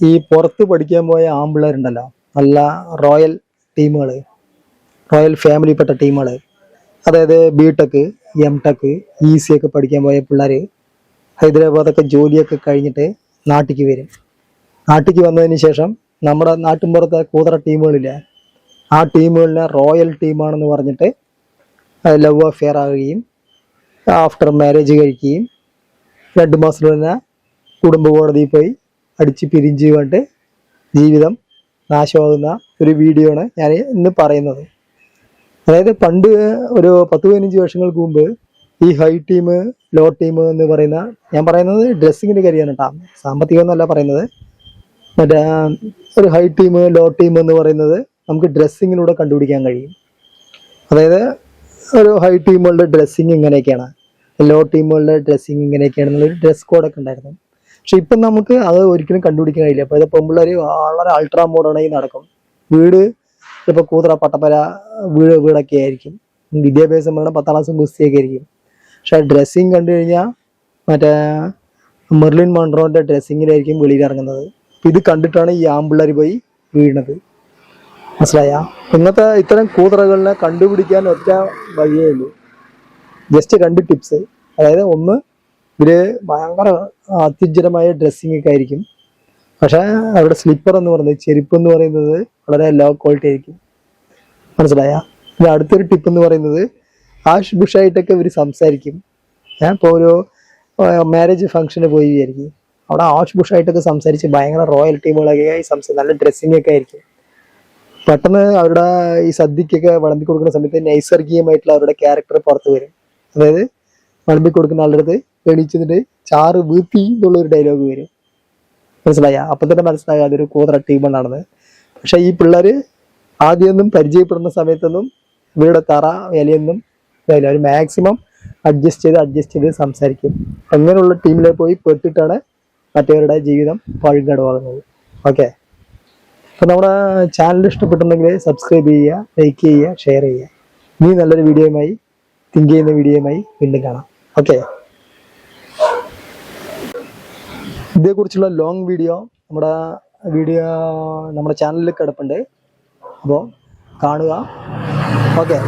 ഈ പുറത്ത് പഠിക്കാൻ പോയ ആമ്പിള്ളേരുണ്ടല്ലോ നല്ല റോയൽ ടീമുകൾ റോയൽ ഫാമിലിപ്പെട്ട ടീമുകൾ അതായത് B tech M tech E C ഒക്കെ പഠിക്കാൻ പോയ പിള്ളേർ ഹൈദരാബാദൊക്കെ ജോലിയൊക്കെ കഴിഞ്ഞിട്ട് നാട്ടിക്ക് വരും. നാട്ടിക്ക് വന്നതിന് ശേഷം നമ്മുടെ നാട്ടിൻപുറത്തെ കൂതറ ടീമുകളില്ലേ ആ ടീമുകളിലെ റോയൽ ടീമാണെന്ന് പറഞ്ഞിട്ട് ലവ് അഫെയർ ആകുകയും ആഫ്റ്റർ മാരേജ് കഴിക്കുകയും രണ്ട് മാസത്തിൽ തന്നെ കുടുംബ കോടതിയിൽ പോയി അടിച്ച് പിരിഞ്ച് കൊണ്ട് ജീവിതം നാശമാകുന്ന ഒരു വീഡിയോ ആണ് ഞാൻ ഇന്ന് പറയുന്നത്. അതായത് പണ്ട് ഒരു പത്ത് പതിനഞ്ച് വർഷങ്ങൾക്ക് മുമ്പ് ഈ ഹൈ ടീം ലോ ടീം എന്ന് പറയുന്ന ഞാൻ പറയുന്നത് ഡ്രസ്സിങ്ങിന്റെ കാര്യമാണ് കേട്ടോ. സാമ്പത്തികം എന്നല്ല പറയുന്നത്. മറ്റേ ഒരു ഹൈ ടീം ലോ ടീം എന്ന് പറയുന്നത് നമുക്ക് ഡ്രസ്സിങ്ങിലൂടെ കണ്ടുപിടിക്കാൻ കഴിയും. അതായത് ഒരു ഹൈ ടീമുകളുടെ ഡ്രസ്സിങ് ഇങ്ങനെയൊക്കെയാണ്. ലോ ടീമുകളുടെ ഡ്രസ്സിങ് ഇങ്ങനെയൊക്കെയാണെന്നുള്ളൊരു ഡ്രസ് കോഡൊക്കെ ഉണ്ടായിരുന്നു. പക്ഷെ ഇപ്പം നമുക്ക് അത് ഒരിക്കലും കണ്ടുപിടിക്കാൻ കഴിയില്ല. അപ്പോൾ ഇത് പെമ്പിള്ളേർ വളരെ അൾട്രാ മോഡേണായി നടക്കും. വീട് ഇപ്പോൾ കൂതറ പട്ടപ്പര വീട് വീടൊക്കെ ആയിരിക്കും. വിദ്യാഭ്യാസം വേണം പത്താം ക്ലാസ് ഗുസ്തിയൊക്കെ ആയിരിക്കും. പക്ഷെ ഡ്രസ്സിങ് കണ്ടു കഴിഞ്ഞാൽ മറ്റേ മെർലിൻ മൺട്രോന്റെ ഡ്രസ്സിങ്ങിലായിരിക്കും വെളിയിൽ ഇറങ്ങുന്നത്. ഇത് കണ്ടിട്ടാണ് ഈ ആമ്പിള്ളേർ പോയി വീഴുന്നത്. മനസ്സിലായ? ഇന്നത്തെ ഇത്തരം കൂതറകളിനെ കണ്ടുപിടിക്കാൻ ഒറ്റ വഴിയേ ഉള്ളൂ. ജസ്റ്റ് രണ്ട് ടിപ്സ് അതായത് ഒന്ന് ഇവർ ഭയങ്കര അത്യുജ്ജരമായ ഡ്രസ്സിംഗ് ഒക്കെ ആയിരിക്കും. പക്ഷെ അവരുടെ സ്ലിപ്പർ എന്ന് പറയുന്നത് ചെരുപ്പ് എന്ന് പറയുന്നത് വളരെ ലോ ക്വാളിറ്റി ആയിരിക്കും. മനസ്സിലായ? ഇത് അടുത്തൊരു ടിപ്പ് എന്ന് പറയുന്നത് ആഷ് ബുഷായിട്ടൊക്കെ ഇവർ സംസാരിക്കും. ഞാൻ ഇപ്പോൾ ഒരു മാരേജ് ഫംഗ്ഷന് പോയി വിചാരിക്കും അവിടെ ആഷ് ബുഷായിട്ടൊക്കെ സംസാരിച്ച് ഭയങ്കര റോയൽ ടീമുകളൊക്കെ ആയി സംസാരിച്ച് നല്ല ഡ്രസ്സിംഗ് ഒക്കെ ആയിരിക്കും. പെട്ടെന്ന് അവരുടെ ഈ സദ്യക്കൊക്കെ വിളമ്പി കൊടുക്കുന്ന സമയത്ത് നൈസർഗികമായിട്ടുള്ള അവരുടെ ക്യാരക്ടർ പുറത്ത് വരും. അതായത് വിളമ്പി കൊടുക്കുന്ന ആളുടെ അടുത്ത് എണീച്ചിട്ട് ചാറ് വീട്ടി എന്നുള്ള ഒരു ഡയലോഗ് വരും. മനസ്സിലായ? അപ്പം തന്നെ മനസ്സിലായ അതൊരു കൂതറ ടീമെന്നാണെന്ന് പക്ഷെ ഈ പിള്ളേര് ആദ്യമൊന്നും പരിചയപ്പെടുന്ന സമയത്തൊന്നും ഇവരുടെ തറ വിലയൊന്നും ഇതായില്ല അവർ മാക്സിമം അഡ്ജസ്റ്റ് ചെയ്ത് അഡ്ജസ്റ്റ് ചെയ്ത് സംസാരിക്കും. അങ്ങനെയുള്ള ടീമിലേക്ക് പോയി പെട്ടിട്ടാണ് മറ്റവരുടെ ജീവിതം പഴുങ്കടവാകുന്നത് ഓക്കെ അപ്പം നമ്മുടെ ചാനൽ ഇഷ്ടപ്പെട്ടിട്ടുണ്ടെങ്കിൽ സബ്സ്ക്രൈബ് ചെയ്യുക ലൈക്ക് ചെയ്യുക ഷെയർ ചെയ്യുക. ഇനി നല്ലൊരു വീഡിയോയുമായി തിങ്ക് ചെയ്യുന്ന വീഡിയോയുമായി വീണ്ടും കാണാം. ഓക്കെ ഇതേക്കുറിച്ചുള്ള ലോങ് വീഡിയോ നമ്മുടെ വീഡിയോ നമ്മുടെ ചാനലിൽ കിടപ്പുണ്ട്. അപ്പോൾ കാണുക. ഓക്കെ